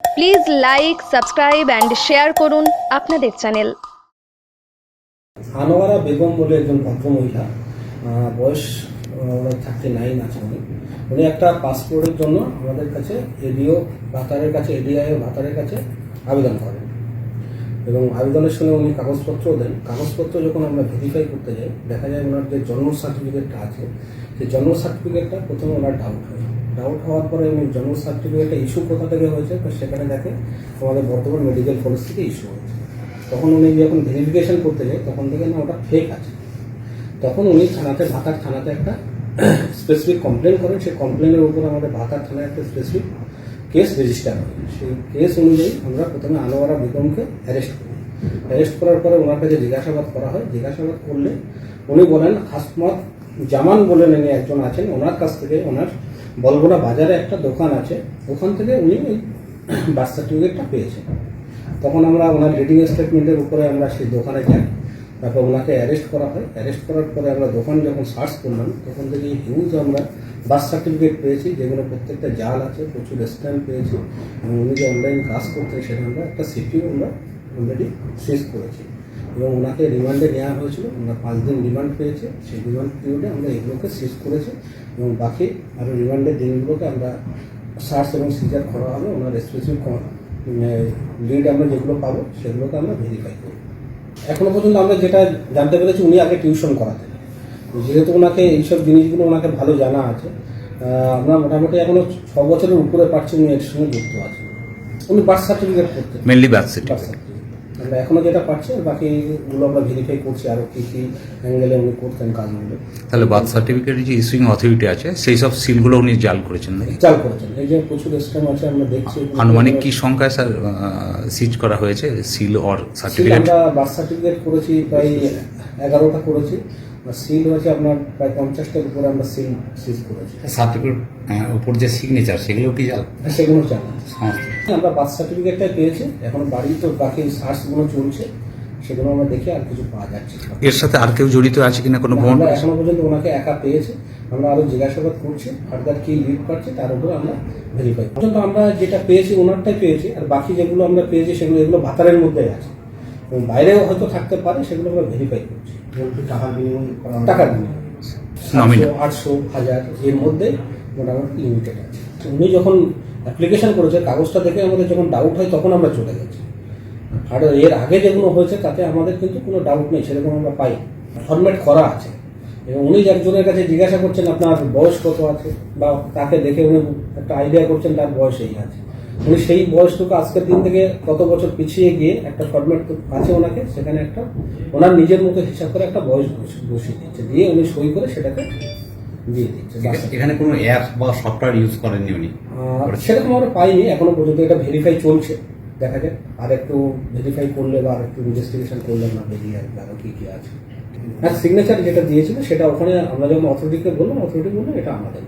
Please like subscribe and share করুন আপনাদের channel Anwara Begum বলে একজন ভদ্রমহিলা আহ, বয়স থার্টি নাইন আছে উনি উনি একটা পাসপোর্টের জন্য আমাদের কাছে এডিও ভাতারের কাছে এডিআই ভাতারের কাছে আবেদন করেন। এবং আবেদনের সঙ্গে উনি কাগজপত্রও দেন। কাগজপত্র যখন আমরা ভেরিফাই করতে যাই দেখা যায় ওনার যে জন্ম সার্টিফিকেটটা আছে সেই জন্ম সার্টিফিকেটটা প্রথমে ওনার ডাউট হয়। ডাউট হওয়ার পরে উনি জন্ম সার্টিফিকেটটা ইস্যু কোথা থেকে হয়েছে, তো সেখানে দেখে আমাদের বর্তমান মেডিকেল কলেজ থেকে ইস্যু হয়েছে। তখন উনি যখন ভেরিফিকেশন করতে যায়, তখন থেকে না ওটা ফেক আছে। তখন উনি থানাতে, ভাতার থানাতে একটা স্পেসিফিক কমপ্লেন করেন। সেই কমপ্লেনের উপর আমাদের ভাতার থানায় একটা স্পেসিফিক কেস রেজিস্টার হয়। সেই কেস অনুযায়ী আমরা প্রথমে আনোয়ারা বেগমকে অ্যারেস্ট করি। অ্যারেস্ট করার পরে ওনার কাছে জিজ্ঞাসাবাদ করা হয়। জিজ্ঞাসাবাদ করলে উনি বলেন হাসমত জামান বলে উনি একজন আছেন। ওনার কাছ থেকে ওনার বলগোনা বাজারে একটা দোকান আছে, ওখান থেকে উনি ওই বার্থ সার্টিফিকেটটা পেয়েছেন। তখন আমরা ওনার রিডিং স্টেটমেন্টের উপরে আমরা সেই দোকানে যাই, তারপর ওনাকে অ্যারেস্ট করা হয়। অ্যারেস্ট করার পরে আমরা দোকান যখন সার্চ করলাম, তখন থেকে হিউজ আমরা বার্থ সার্টিফিকেট পেয়েছি, যেগুলো প্রত্যেকটা জাল আছে, প্রচুর স্ট্যাম্প পেয়েছি। এবং উনি যে অনলাইন কাজ করতেন সেটা আমরা একটা সিটিও আমরা অলরেডি শেষ করেছি। এবং ওনাকে রিমান্ডে নেওয়া হয়েছিল। আমরা পাঁচ দিন রিমান্ড পেয়েছে। সেই রিমান্ড পিরিয়ডে আমরা এগুলোকে শেষ করেছি এবং বাকি আরও রিমান্ডের দিনগুলোকে আমরা সার্চ এবং সিজার করা হবে ওনার স্পেসিফিক লিড আমরা যেগুলো পাবো সেগুলোকে আমরা ভেরিফাই করব। এখনও পর্যন্ত আমরা যেটা জানতে পেরেছি উনি আগে টিউশন করাতেন। যেহেতু ওনাকে এইসব জিনিসগুলো ওনাকে ভালো জানা আছে আমরা মোটামুটি এখনও ছ বছরের উপরে পাচ্ছি উনি এর সঙ্গে যুক্ত আছেন। উনি বার্থ সার্টিফিকেট করতেন মেনলি বার্থ সার্টিফিকেট আমরা এখনও যেটা পাচ্ছি আর বাকিগুলো আমরা ভেরিফাই করছি আরও কী কী অ্যাঙ্গেলে উনি করতেন কাজগুলো। তাহলে বার্থ সার্টিফিকেটের যে ইস্যুইং অথরিটি আছে সেই সব সিলগুলো উনি জাল করেছেন নাকি? জাল করেছেন। এই যে প্রচুর স্ক্যাম আছে আমরা দেখছি আনুমানিক কি সংখ্যায় স্যার সিজ করা হয়েছে? সিল অর সার্টিফিকেট আমরা বার্থ সার্টিফিকেট করেছি প্রায় এগারোটা করেছি। সিল হয়েছে আপনার প্রায় পঞ্চাশটার উপরে আমরা সিল সিজ করেছি। সার্টিফিকেট উপর যে সিগনেচার সেগুলো কি জাল আর সেগুলো জানা সমস্ত। আমরা বার্থ সার্টিফিকেটটা পেয়েছি এখন বাড়ি তো বাকি সার্চগুলো চলছে সেগুলো আমরা দেখে আর কিছু পাওয়া যাচ্ছে এর সাথে আর কেউ জড়িত আছে কিনা কোনো বোন এখনও পর্যন্ত ওনাকে একা পেয়েছে আমরা আরও জিজ্ঞাসাবাদ করছি ফার্দার কি লিড পাচ্ছে তার উপর আমরা ভেরিফাই পর্যন্ত আমরা যেটা পেয়েছি ওনারটাই পেয়েছি আর বাকি যেগুলো আমরা পেয়েছি সেগুলো এগুলো ভাতারের মধ্যে আছে। এবং বাইরেও হয়তো থাকতে পারে সেগুলো আমরা ভেরিফাই করছি। টাকার বিনিময় টাকার বিনিময়। আটশো হাজার এর মধ্যে মোটামুটি লিমিটেড আছে। উনি যখন অ্যাপ্লিকেশন করেছে কাগজটা দেখে আমাদের যখন ডাউট হয় তখন আমরা চলে গেছি। আর এর আগে যেগুলো হয়েছে তাতে আমাদের কিন্তু কোনো ডাউট নেই সেরকম আমরা পাই। ফরম্যাট করা আছে। এবং উনি একজনের কাছে জিজ্ঞাসা করছেন আপনার বয়স কত আছে? বা তাকে দেখে উনি একটা আইডিয়া করছেন তার বয়স এই আছে। উনি সেই বয়সটুকু আজকের দিন থেকে কত বছর পিছিয়ে গিয়ে একটা ফরম্যাট আছে ওনাকে সেখানে একটা ওনার নিজের মতো হিসাব করে একটা বয়স বসি- বসিয়ে দিচ্ছে দিয়ে উনি সই করে সেটাকে দিয়ে দিচ্ছে এখানে কোনো অ্যাপ বা সফটওয়্যার ইউজ করেননি উনি? সেরকম আমরা পাইনি এখনও পর্যন্ত এটা ভেরিফাই চলছে দেখা যাক আর একটু ভেরিফাই করলে বা আর একটু ইনভেস্টিগেশন করলে আমরা বেরিয়ে আসবে আরও কি কি আছে। আর সিগনেচার যেটা দিয়েছিল সেটা ওখানে আমরা যখন অথরিটিকে বললাম অথরিটি বলল এটা আমাদের।